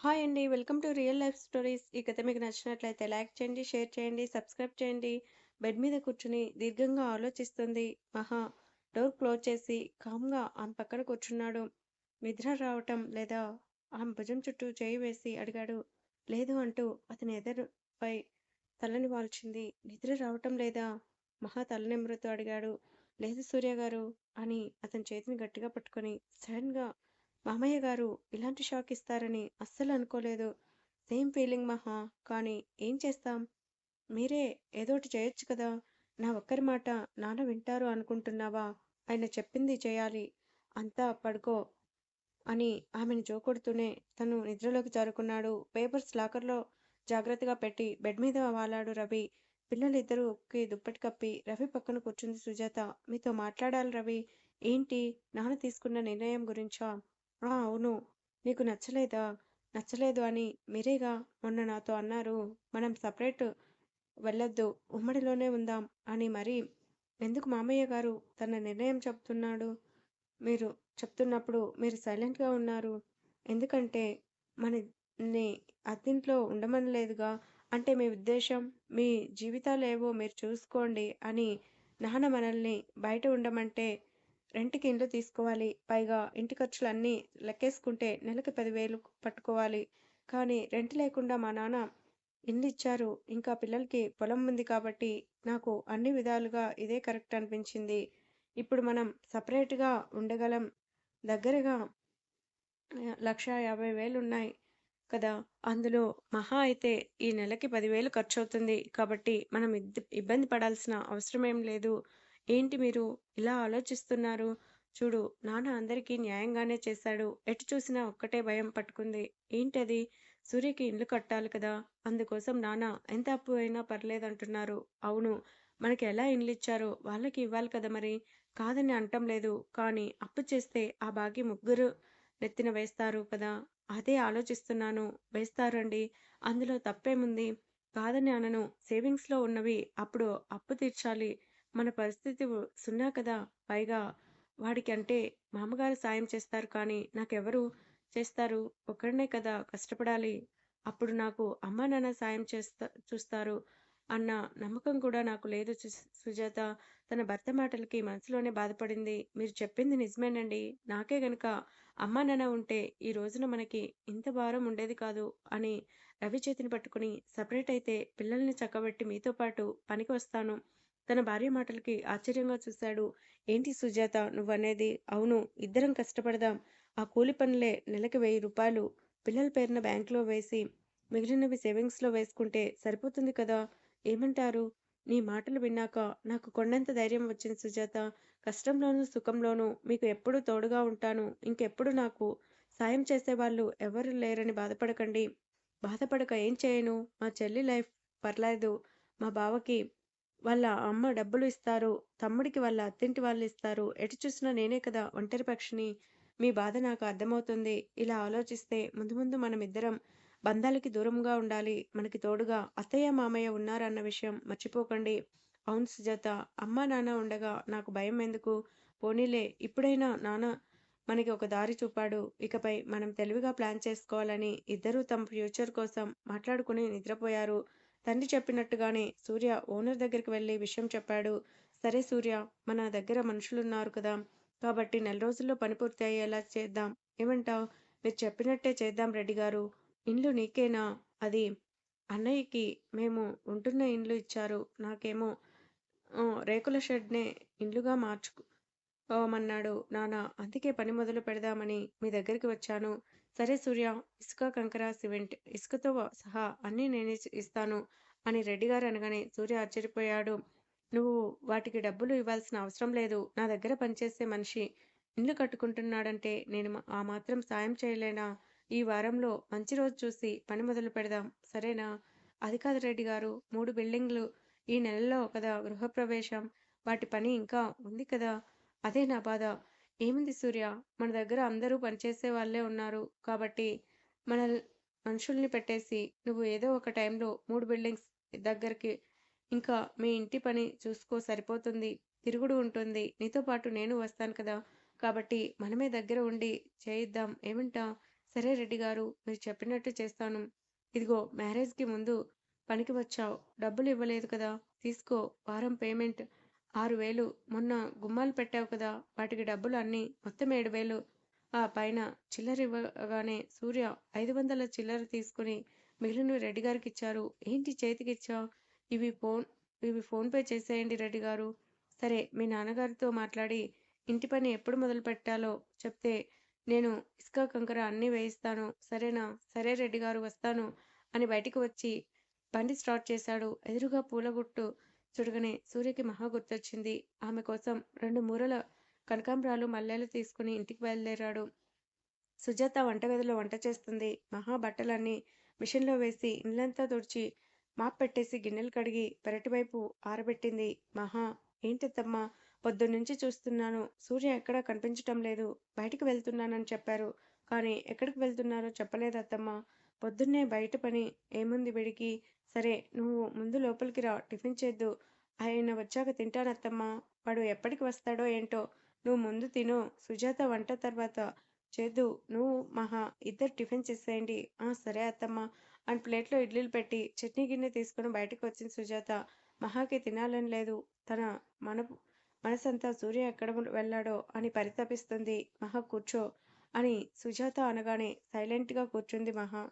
Hi అండి. Welcome to real life stories. ఈ కథ మీకు నచ్చినట్లయితే లైక్ చేయండి, షేర్ చేయండి, సబ్స్క్రైబ్ చేయండి. బెడ్ మీద కూర్చుని దీర్ఘంగా ఆలోచిస్తుంది మహా. డోర్ క్లోజ్ చేసి కామ్‌గా ఆమె పక్కన కూర్చున్నాడు. నిద్ర రావటం లేదా? ఆమె భుజం చుట్టూ చేయి వేసి అడిగాడు. లేదు అంటూ అతని ఎదరుపై తలని వాల్చింది. నిద్ర రావటం లేదా? మహా తల అడిగాడు. లేదు సూర్య గారు అని అతని చేతిని గట్టిగా పట్టుకొని సడన్‌గా మామయ్య గారు ఇలాంటి షాక్ ఇస్తారని అస్సలు అనుకోలేదు. సేమ్ ఫీలింగ్ మహా! కానీ ఏం చేస్తాం? మీరే ఏదోటి చేయొచ్చు కదా! నా ఒక్కరి మాట నాన్న వింటారు అనుకుంటున్నావా? ఆయన చెప్పింది చేయాలి. అంతా పడుకో అని ఆమెను జోకొడుతూనే తను నిద్రలోకి జారుకున్నాడు. పేపర్స్ లాకర్‌లో జాగ్రత్తగా పెట్టి బెడ్ మీద వాలాడు రవి. పిల్లలిద్దరూకి దుప్పటి కప్పి రవి పక్కన కూర్చుంది సుజాత. మీతో మాట్లాడాలి రవి. ఏంటి? నాన్న తీసుకున్న నిర్ణయం గురించా? ఆ! అవును. నీకు నచ్చలేదా? నచ్చలేదు అని మీరేగా మొన్న నాతో అన్నారు. మనం సపరేట్ వెళ్ళొద్దు. ఉమ్మడిలోనే ఉందాం అని మరి ఎందుకు మామయ్య గారు తన నిర్ణయం చెప్తున్నాడు? మీరు చెప్తున్నప్పుడు మీరు సైలెంట్‌గా ఉన్నారు. ఎందుకంటే మనని అత్తింట్లో ఉండమనలేదుగా. అంటే మీ ఉద్దేశం మీ జీవితాలు ఏవో మీరు చూసుకోండి అని నాన్న మనల్ని బయట ఉండమంటే రెంట్‌కి ఇండ్లు తీసుకోవాలి. పైగా ఇంటి ఖర్చులన్నీ లెక్కేసుకుంటే నెలకు పదివేలు పట్టుకోవాలి. కానీ రెంట్ లేకుండా మా నాన్న ఇల్లిచ్చారు. ఇంకా పిల్లలకి పొలం ఉంది కాబట్టి నాకు అన్ని విధాలుగా ఇదే కరెక్ట్ అనిపించింది. ఇప్పుడు మనం సపరేట్గా ఉండగలం. దగ్గరగా లక్షా యాభై వేలు ఉన్నాయి కదా! అందులో మహా అయితే ఈ నెలకి పదివేలు ఖర్చు అవుతుంది కాబట్టి మనం ఇబ్బంది పడాల్సిన అవసరం ఏం లేదు. ఏంటి మీరు ఇలా ఆలోచిస్తున్నారు? చూడు నాన్న అందరికీ న్యాయంగానే చేశాడు. ఎటు చూసినా ఒక్కటే భయం పట్టుకుంది. ఏంటది? సూర్యకి ఇల్లు కట్టాలి కదా! అందుకోసం నాన్న ఎంత అప్పు అయినా పర్లేదంటున్నారు. అవును. మనకి ఎలా ఇల్లిచ్చారో వాళ్ళకి ఇవ్వాలి కదా మరి! కాదని అంటం లేదు. కానీ అప్పు చేస్తే ఆ బాగి ముగ్గురు నెత్తిన వేస్తారు కదా! అదే ఆలోచిస్తున్నాను. వేస్తారండి. అందులో తప్పేముంది? కాదని అనను. సేవింగ్స్‌లో ఉన్నవి అప్పుడు అప్పు తీర్చాలి. మన పరిస్థితి సున్నా కదా! పైగా వాడికి అంటే మామగారు సాయం చేస్తారు కానీ నాకెవరు చేస్తారు? ఒక్కడినే కదా కష్టపడాలి. అప్పుడు నాకు అమ్మ నాన్న సాయం చేస్తా చూస్తారు అన్న నమ్మకం కూడా నాకు లేదు సుజాత. తన భర్త మాటలకి మనసులోనే బాధపడింది. మీరు చెప్పింది నిజమేనండి. నాకే గనుక అమ్మ నాన్న ఉంటే ఈ రోజున మనకి ఇంత భారం ఉండేది కాదు అని రవి చేతిని పట్టుకుని సపరేట్ అయితే పిల్లల్ని చక్కబెట్టి మీతో పాటు పనికి వస్తాను. తన భార్య మాటలకి ఆశ్చర్యంగా చూశాడు. ఏంటి సుజాత నువ్వనేది? అవును. ఇద్దరం కష్టపడదాం. ఆ కూలి పనులే నెలకి వెయ్యి రూపాయలు పిల్లల పేరున బ్యాంకులో వేసి మిగిలినవి సేవింగ్స్‌లో వేసుకుంటే సరిపోతుంది కదా! ఏమంటారు? నీ మాటలు విన్నాక నాకు కొండంత ధైర్యం వచ్చింది సుజాత. కష్టంలోనూ, సుఖంలోనూ మీకు ఎప్పుడూ తోడుగా ఉంటాను. ఇంకెప్పుడు నాకు సాయం చేసేవాళ్ళు ఎవరు లేరని బాధపడకండి. బాధపడక ఏం చేయను? మా చెల్లి లైఫ్ పర్లేదు. మా బావకి వాళ్ళ అమ్మ డబ్బులు ఇస్తారు. తమ్ముడికి వాళ్ళ అత్తింటి వాళ్ళు ఇస్తారు. ఎటు చూసినా నేనే కదా ఒంటరి పక్షిని. మీ బాధ నాకు అర్థమవుతుంది. ఇలా ఆలోచిస్తే ముందు ముందు మనమిద్దరం బంధాలకి దూరంగా ఉండాలి. మనకి తోడుగా అత్తయ్య, మామయ్య ఉన్నారన్న విషయం మర్చిపోకండి. అవును సుజాత. అమ్మ నాన్న ఉండగా నాకు భయం ఎందుకు? పోనీలే ఇప్పుడైనా నాన్న మనకి ఒక దారి చూపాడు. ఇకపై మనం తెలివిగా ప్లాన్ చేసుకోవాలని ఇద్దరూ తమ ఫ్యూచర్ కోసం మాట్లాడుకుని నిద్రపోయారు. తండ్రి చెప్పినట్టుగానే సూర్య ఓనర్ దగ్గరికి వెళ్ళి విషయం చెప్పాడు. సరే సూర్య మన దగ్గర మనుషులున్నారు కదా! కాబట్టి నెల రోజుల్లో పని పూర్తి అయ్యేలా చేద్దాం. ఏమంటావ్? మీరు చెప్పినట్టే చేద్దాం రెడ్డిగారు. ఇండ్లు నీకేనా? అది అన్నయ్యకి మేము ఉంటున్న ఇండ్లు ఇచ్చారు. నాకేమో రేకుల షెడ్‌నే ఇండ్లుగా మార్చుకోమన్నాడు నాన్న. అందుకే పని మొదలు పెడదామని మీ దగ్గరికి వచ్చాను. సరే సూర్య ఇసుక, కంకర, సిమెంట్ ఇసుకతో సహా అన్నీ నేనే ఇస్తాను అని రెడ్డిగారు అనగానే సూర్య ఆశ్చర్యపోయాడు. నువ్వు వాటికి డబ్బులు ఇవ్వాల్సిన అవసరం లేదు. నా దగ్గర పనిచేసే మనిషి ఇల్లు కట్టుకుంటున్నాడంటే నేను ఆ మాత్రం సాయం చేయలేనా? ఈ వారంలో మంచి రోజు చూసి పని మొదలు పెడదాం. సరేనా? అది కాదు రెడ్డిగారు. 3 బిల్డింగ్‌లు ఈ నెలలో కదా గృహప్రవేశం. వాటి పని ఇంకా ఉంది కదా! అదే నా బాధ. ఏముంది సూర్య మన దగ్గర అందరూ పనిచేసే వాళ్ళే ఉన్నారు. కాబట్టి మన మనుషుల్ని పెట్టేసి నువ్వు ఏదో ఒక టైంలో మూడు బిల్డింగ్స్ దగ్గరికి ఇంకా మీ ఇంటి పని చూసుకో సరిపోతుంది. తిరుగుడు ఉంటుంది. నీతో పాటు నేను వస్తాను కదా! కాబట్టి మనమే దగ్గర ఉండి చేయిద్దాం. ఏమంటా సరే రెడ్డి గారు మీరు చెప్పినట్టు చేస్తాను ఇదిగో మ్యారేజ్కి ముందు పనికి వచ్చావు డబ్బులు ఇవ్వలేదు కదా తీసుకో వారం పేమెంట్ ఆరు వేలు మొన్న గుమ్మాలు పెట్టావు కదా వాటికి డబ్బులు అన్నీ మొత్తం ఏడు వేలు ఆ పైన చిల్లర ఇవ్వగానే సూర్య ఐదు వందల చిల్లర తీసుకుని మిగిలిన రెడ్డి గారికి ఇచ్చారు. ఏంటి చేతికి ఇచ్చావు? ఇవి ఫోన్ ఇవి ఫోన్పే చేసేయండి రెడ్డి గారు. సరే మీ నాన్నగారితో మాట్లాడి ఇంటి పని ఎప్పుడు మొదలు పెట్టాలో చెప్తే నేను ఇసుక కంకర అన్నీ వేయిస్తాను. సరేనా? సరే రెడ్డి గారు వస్తాను అని బయటికి వచ్చి బండి స్టార్ట్ చేశాడు. ఎదురుగా పూలగుట్టు చూడగానే సూర్యకి మహా గుర్తొచ్చింది. ఆమె కోసం రెండు మూరల కనకాంబరాలు మల్లెలు తీసుకుని ఇంటికి బయలుదేరాడు. సుజాత వంటగదిలో వంట చేస్తుంది. మహా బట్టలన్నీ మిషన్లో వేసి ఇల్లంతా తుడిచి మాప్ పెట్టేసి గిన్నెలు కడిగి పెరటి వైపు ఆరబెట్టింది. మహా ఏంటత్తమ్మా పొద్దున్నుంచి చూస్తున్నాను. సూర్య ఎక్కడా కనిపించటం లేదు. బయటికి వెళ్తున్నానని చెప్పారు. కానీ ఎక్కడికి వెళ్తున్నారో చెప్పలేదు అత్తమ్మ పొద్దున్నే బయట పని ఏముంది విడికి? సరే నువ్వు ముందు లోపలికి రా టిఫిన్ చేద్దు. ఆయన వచ్చాక తింటానత్తమ్మా వాడు ఎప్పటికి వస్తాడో ఏంటో నువ్వు ముందు తిను. సుజాత వంట తర్వాత చేద్దు. నువ్వు మహా ఇద్దరు టిఫిన్ చేసేయండి. ఆ సరే అత్తమ్మ. అని ప్లేట్లో ఇడ్లీలు పెట్టి చట్నీ గిన్నె తీసుకుని బయటకు వచ్చింది సుజాత. మహాకి తినాలని లేదు. తన మన మనసంతా సూర్య ఎక్కడ వెళ్ళాడో అని పరితపిస్తుంది. మహా కూర్చో అని సుజాత అనగానే సైలెంట్గా కూర్చుంది మహా.